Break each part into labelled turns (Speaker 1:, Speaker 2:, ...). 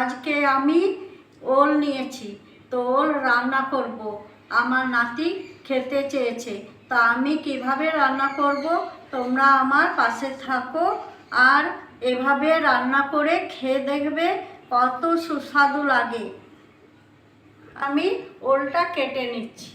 Speaker 1: আজকে আমি ওল নিয়েছি, তো ওল রান্না করব। আমার নাতি খেতে চেয়েছে, তা আমি কীভাবে রান্না করব? তোমরা আমার পাশে থাকো আর এভাবে রান্না করে খেয়ে দেখবে কত সুস্বাদু লাগে। আমি ওলটা কেটে নিচ্ছি।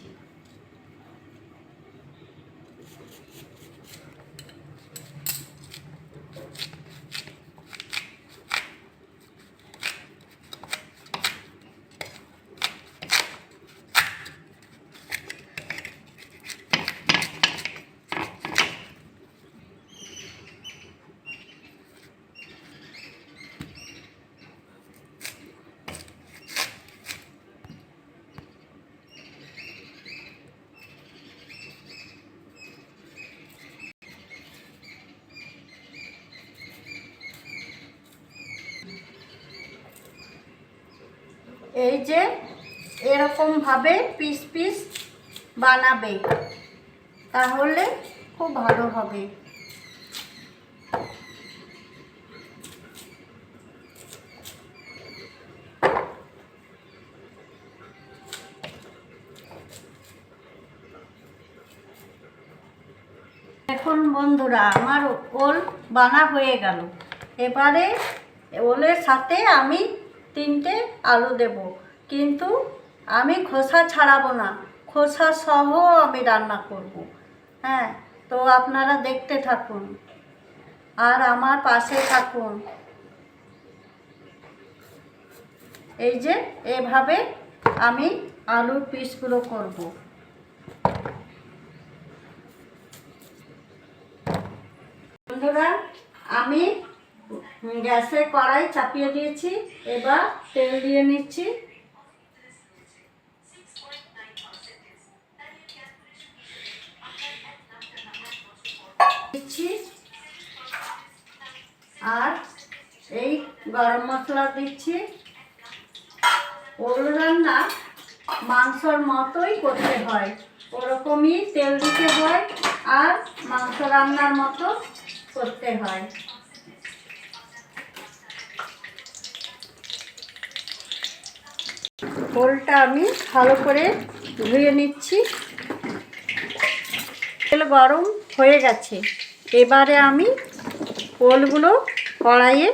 Speaker 1: এই যে এরকমভাবে পিস পিস বানাবে। তাহলে খুব ভালো হবে। এখন বন্ধুরা, আমার ওল বানা হয়ে গেল। এবারে ওলের সাথে আমি তিনটে আলু দেব। কিন্তু আমি খোসা ছাড়াবো না। খোসা সহ আমি রান্না করব। হ্যাঁ তো আপনারা দেখতে থাকুন। আর আমার পাশে থাকুন। এই যে, এভাবে আমি আলুর পিসগুলো করব। বন্ধুরা, আমি গ্যাসে কড়াই চাপিয়ে দিয়েছি, এবার তেল দিয়ে নিচ্ছি। দিচ্ছি। আর এই গরম মশলা দিচ্ছি। ওল রান্না মাংসর মতোই করতে হয়, ওরকমই তেল দিতে হয় আর মাংস রান্নার মতো করতে হয়। ওলটা আমি ভালো করে ধুয়ে নিচ্ছি। তেল গরম হয়ে গেছে। এবারে আমি ওলগুলো কড়াইয়ে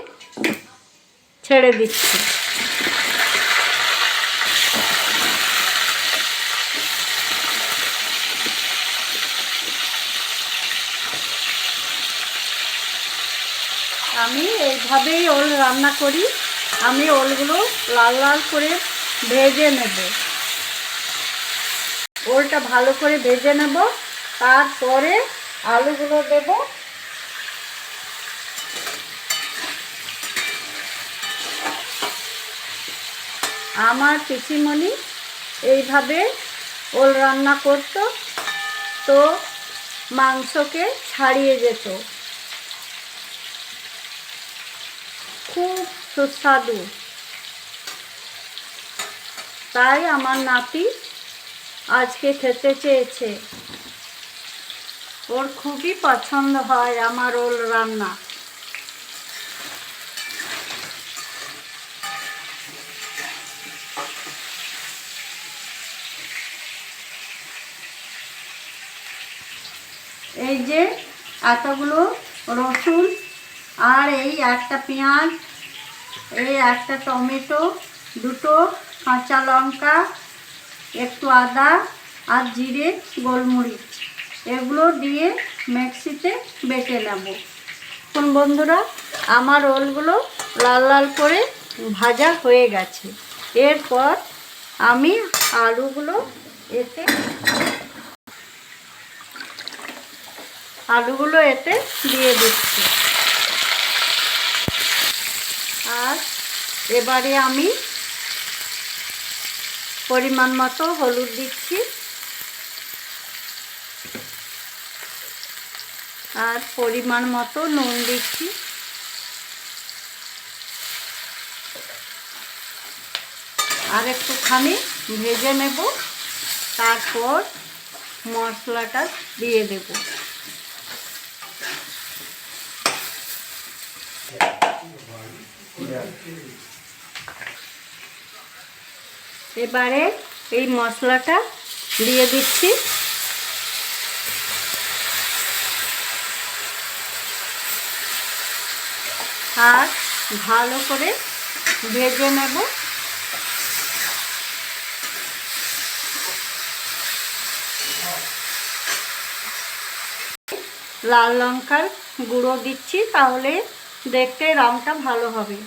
Speaker 1: ছেড়ে দিচ্ছি। আমি এইভাবেই ওল রান্না করি। আমি ওলগুলো লাল লাল করে ভেজে নেব। ওলটা ভালো করে ভেজে নেব। তারপরে আলুগুলো দেব। আমার পিসিমণি এইভাবে ওল রান্না করতো, তো মাংসকে ছাড়িয়ে যেত। খুব সুস্বাদু। তাই আমার নাতি আজকে খেতে চেয়েছে। ওর খুবই পছন্দ হয় আমার ওল রান্না। এই যে এতগুলো রসুন আর এই একটা পেঁয়াজ, এই একটা টমেটো, দুটো কাঁচা লঙ্কা, একটু আদা আর জিরে, গোলমরিচ। এগুলো দিয়ে মিক্সিতে বেটে নেব। এখন বন্ধুরা, আমার রোলগুলো লাল লাল করে ভাজা হয়ে গেছে। এরপর আমি আলুগুলো এতে আলুগুলো এতে দিয়ে দিচ্ছি। আর এবারে আমি পরিমাণ মতো হলুদ দিচ্ছি। আর পরিমাণ মতো নুন দিচ্ছি। আর একটুখানি ভেজে নেব। তারপর মশলাটা দিয়ে দেব। এবারে এই মশলাটা দিয়ে দিচ্ছি। আর ভালো করে ভেজে নেব। লাল লঙ্কার গুঁড়ো দিচ্ছি, তাহলে দেখতে রঙটা ভালো হবে।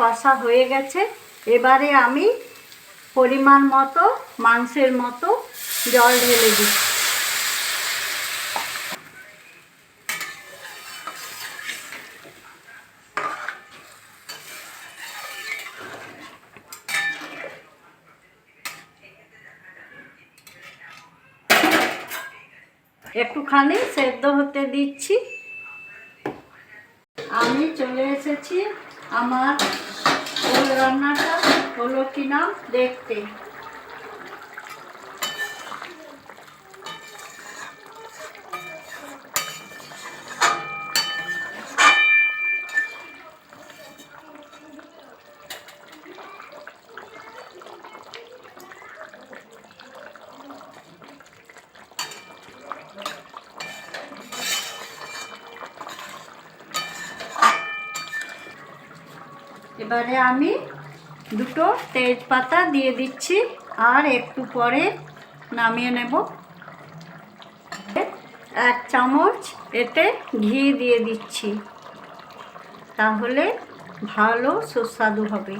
Speaker 1: কষা হয়ে গেছে। এবারে আমি পরিমাণ মতো, মাংসের মতো জল ঢেলে দিচ্ছি। একটুখানি সেদ্ধ হতে দিচ্ছি। আমি চলে এসেছি আমার ওই রান্নাটা হলো কিনা দেখতে। এবারে আমি দুটো তেজপাতা দিয়ে দিচ্ছি, আর একটু পরে নামিয়ে নেব। এক চামচ এতে ঘি দিয়ে দিচ্ছি, তাহলে ভালো সুস্বাদু হবে।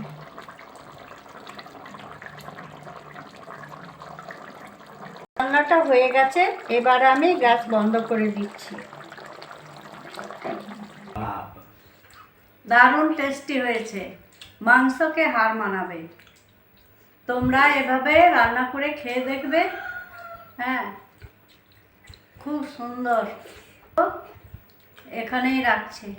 Speaker 1: রান্নাটা হয়ে গেছে, এবার আমি গ্যাস বন্ধ করে দিচ্ছি। দারুণ টেস্টি হয়েছে। মাংসকে হার মানাবে। তোমরা এভাবে রান্না করে খেয়ে দেখবে। হ্যাঁ খুব সুন্দর। এখানেই রাখছি।